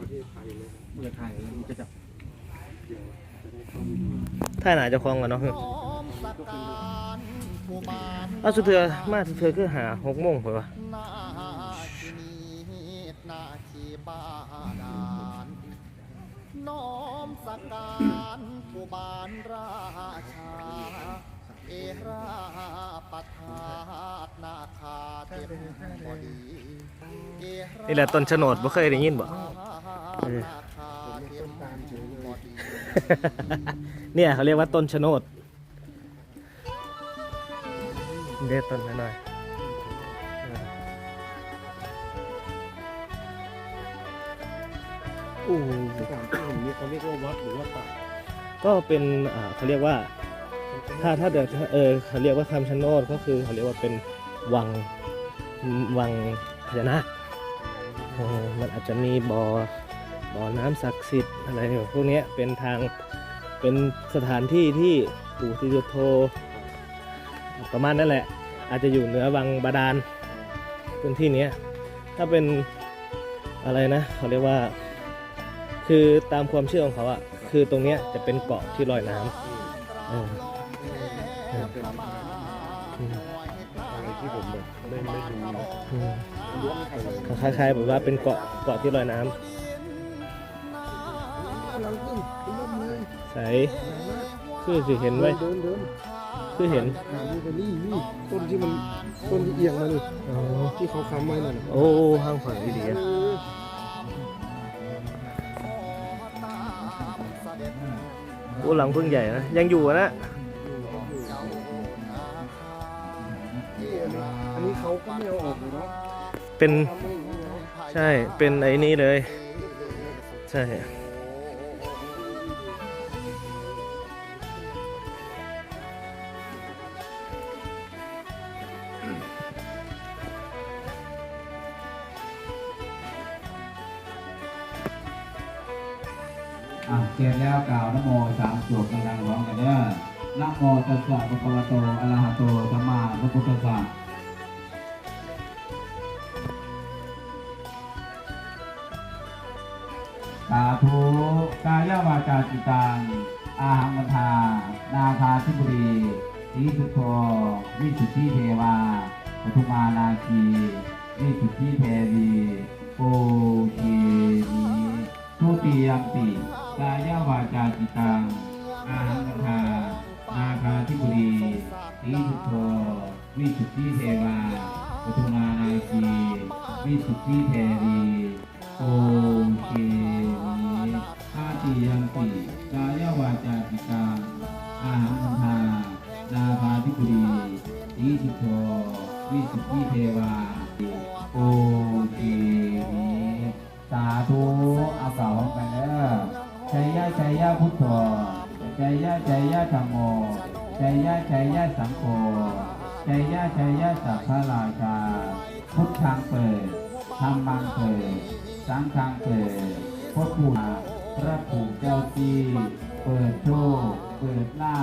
ประเทศไทยเลยครับเมื่อไทยมันจะจับเดี๋ยวจะได้เข้าไปดูถ้าหนาเจะคลองกันเนาะน้อมสักการผู้บานเอาสุดเถื่อมาสุดเถื่อคือหาหกโมงไปวะหน้าที่นี้หน้าที่บ้าดานน้อมสักการผู้บานราชา เอราปทาตนาคาเทพบดีเอรานี่แหละต้นโฉนดบ่เคยได้ยินบ่นาคา เนี่ยเขาเรียกว่าต้นชะโนดเด็ดต้นหน่อยอู้สถานที่นี้เขาเรียกว่าวัดหรือว่าป่าก็เป็นอ่าเขาเรียกว่า ถ้าถ้าเดินเออเขาเรียกว่าคำชะโนดก็คือเขาเรียกว่าเป็นวังวังพญานาคมันอาจจะมีบ่อ บ่อน้ำศักดิ์สิทธิ์อะไรพวกเนี้ยเป็นทางเป็นสถานที่ที่ปู่ศรีสุโธประมาณนั่นแหละ อาจจะอยู่เหนือวังบาดาลพื้นที่เนี้ยถ้าเป็นอะไรนะเขาเรียกว่า คือตามความเชื่อของเขาอะคือตรงเนี้ยจะเป็นเกาะที่ลอยน้ำเออเป็นอะไรที่ผมแบบไม่ไม่รู้นะอืมล้วงไปเลยคล้ายๆแบบว่าเป็นเกาะเกาะที่ลอยน้ำ ใสคือสิเห็นไว้เดินเดินคือเห็นหาดูไปนี่นี่ต้นที่มันต้นที่เอียงมานี่อ๋อที่เขาค้ำไว้นั่นน่ะโอ้ห้างขวางดีอะโอ้หลังพึ่งใหญ่นะ ยังอยู่อะนะอันนี้เขาก็ไม่เอาออกเลยเนาะเป็นทำไม่อย่างนี้เนาะใช่เป็นไอ้นี่เลย ใช่ อะเสร็จแล้วกล่าวนโมสามจบดังร้องกันเด้อนโมตัสสะภะคะวะโตอะระหะโตสัมมาสัมพุทธัสสะสาธุกายวาจาจิตังอาหังวันทานาคาธิบุรีสีสุโธวิสุทธิเทวาปทุมานาคีวิสุทธิเทวีโอเกนีทุติยมปิ กายาวาจาจิตังอาหังวันทานาคาธิบุรีสีสุโธวิสุทธิเทวาปทุมานาคีวิสุทธิเทวีโอเคมีอาติยัมปิกาย ยะชัยยะธรรมโมชัยยะชัยยะสังโฆชัยยะชัยยะสัพพะราชา พุทธังเปิดธรรมังเปิดสังฆังเปิดพระผู้มาพระผู้เจ้าที่เปิดโชคเปิดหน้า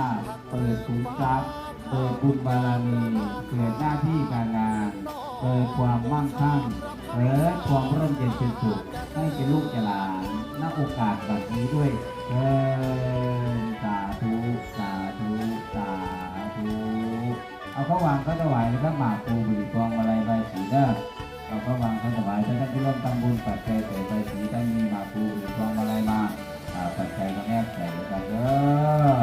เปิดขุนทรัพย์ เปิดบุญบารมี เปิดหน้าที่การงาน เปิดความมั่งคั่งเปิดความร่มเย็นเป็นสุขให้เป็นลูกเจหลานณโอกาสแบบนี้ด้วยเออ เอาเข้าวางก็ถวายแล้วก็หมากปูบุหรี่กองอะไรใบสีเด้อเอาเข้าวางก็ถวายท่านที่ร่วมทำบุญปัจจัยใส่ใบสีได้มีหมากปูบุหรี่กองอะไรมาอ่าปัจจัยก็แนบใส่กันเด้อ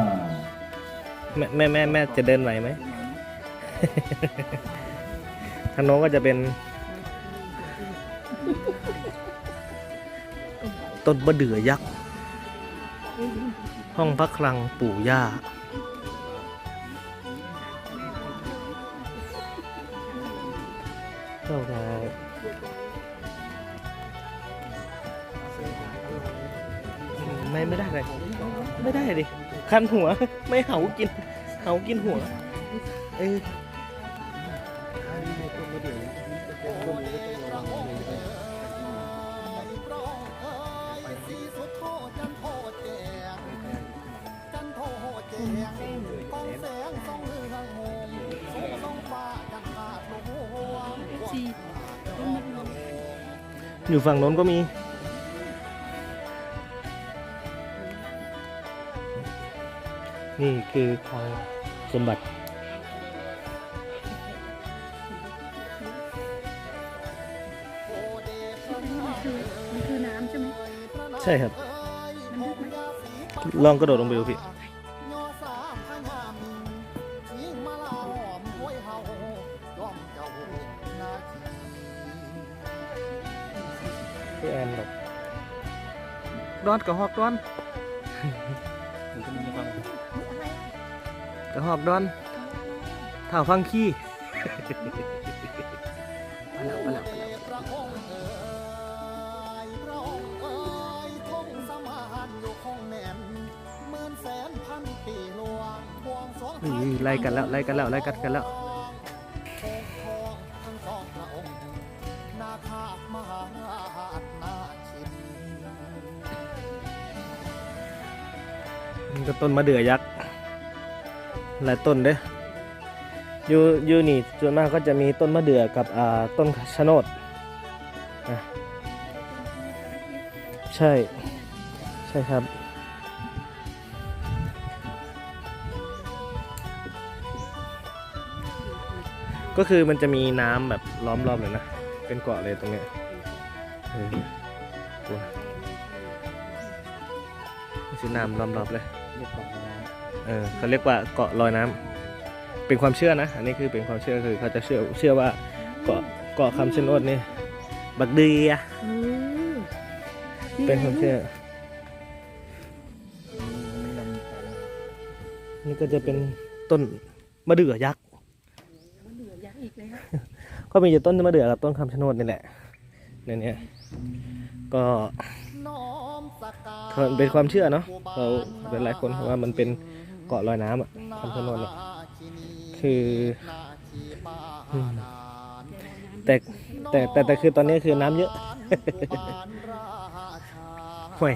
แม่แม่แม่แม่จะเดินไหวไหมทางโน้นก็จะเป็น ต้นบะเดือยักษ์ ห้องพระคลังปู่ย่า จ้ามาไม่ไม่ได้เลยไม่ได้ดิคันหัวไม่เหากินเหากินหัวเออ อยู่ฝั่งโน้นก็มี นี่คือคลังสมบัติใช่ครับ ลองกระโดดลงไปดูพี่ นแบบดอนกับฮอกดอนกระหอบดอนถ่าวฟังขี้มาแล้วมาแล้วมาแล้วพระองค์เอ๋ยพระองค์เอ๋ยคงสมานอยู่คงแน่นหมื่นแสนพันปีหลวงบวงสรวงนี่ไล่กันแล้วไล่กันแล้วไล่กันกันแล้ว ก็ต้นมะเดื่อยักษ์หลายต้นเด้อยู่อยู่นี่ส่วนมากก็จะมีต้นมะเดื่อกับอ่าต้นชะโนดนะใช่ ใช่ครับก็คือมันจะมีน้ำแบบล้อมรอบเลยนะ เป็นเกาะเลยตรงเนี้ยกลัวนี่คือน้ำล้อมรอบเลย เรียกของน้เออเขาเรียกว่าเกาะลอยน้ำเป็นความเชื่อนะ อันนี้คือเป็นความเชื่อคือเขาจะเชื่อเชื่อว่าเกาะเกาะคำชะโนดนี่บักเดียเออเป็นความเชื่อำดำไปนี่ก็จะเป็นต้นมะเดื่อยักษ์มันเหลือยักษ์อีกแล้วก็มีอยู่ต้นมะเดื่อกับต้นคำชะโนดนี่แหละ ในเนี้ยก็น้อมสักการเขาเป็นความเชื่อเนาะเราเป็นหลายคนว่ามันเป็นเกาะลอยน้ำอะคำชะโนดเนี่ยคืออืมแต่แต่แต่แต่คือตอนนี้คือน้ำเยอะห่วย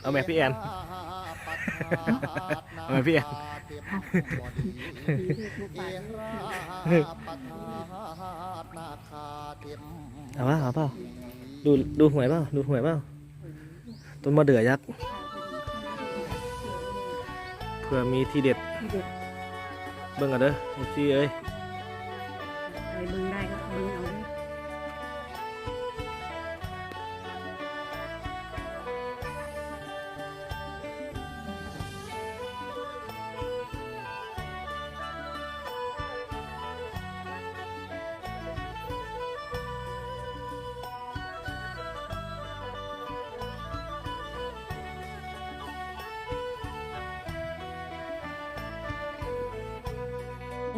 เอาแม่พี่แอนเอาแม่พี่แอนเอาเปล่าเอาเปล่า ดูดูหวยเปล่าดูหวยเปล่าต้นมะเดื่อยักษ์เผื่อมีทีเด็ดที่เด็ดเบิ่งกันเด้อเอฟซีเอ้ยใครเบิ่งได้ก็เบิ่ง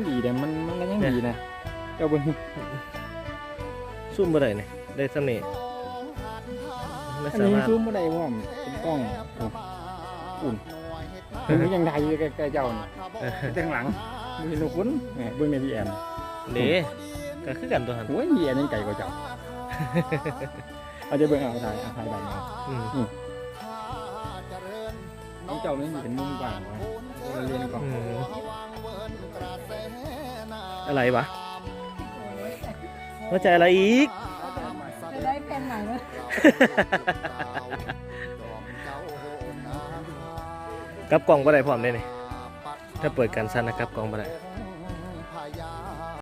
ดีแต่มันมันก็ยังดีนะเจ้าเบิ่งซุ่มบ่ได้เนี่ยได้สำเนีไม่อันสานี้มารถ ซูมบ่ได้พร้อมเป็นกล้องโอ้อุ่นมันยังได้อยู่ใกล้ๆเจ้านี่เออข้างหลังมีนกคุณแหมเบิ่งในพี่แอนเด้ก็คือกันตัวหันโอ้ยพี่แอนยังไกลกว่าเจ้าเอาจะเบิ่งเอาถ่ายเอาถ่ายแบบนี้อืมน้องเจ้านี่เป็นมุมกว้างไว้เราเรียนกล้องอืม อะไรวะว่าจะอะไรอีก จะได้แผ่นใหม่ไหมกลับกล่องบ่ได้พร้อมได้นี่ถ้าเปิดการสั้นนะกลับกล่องบ่ได้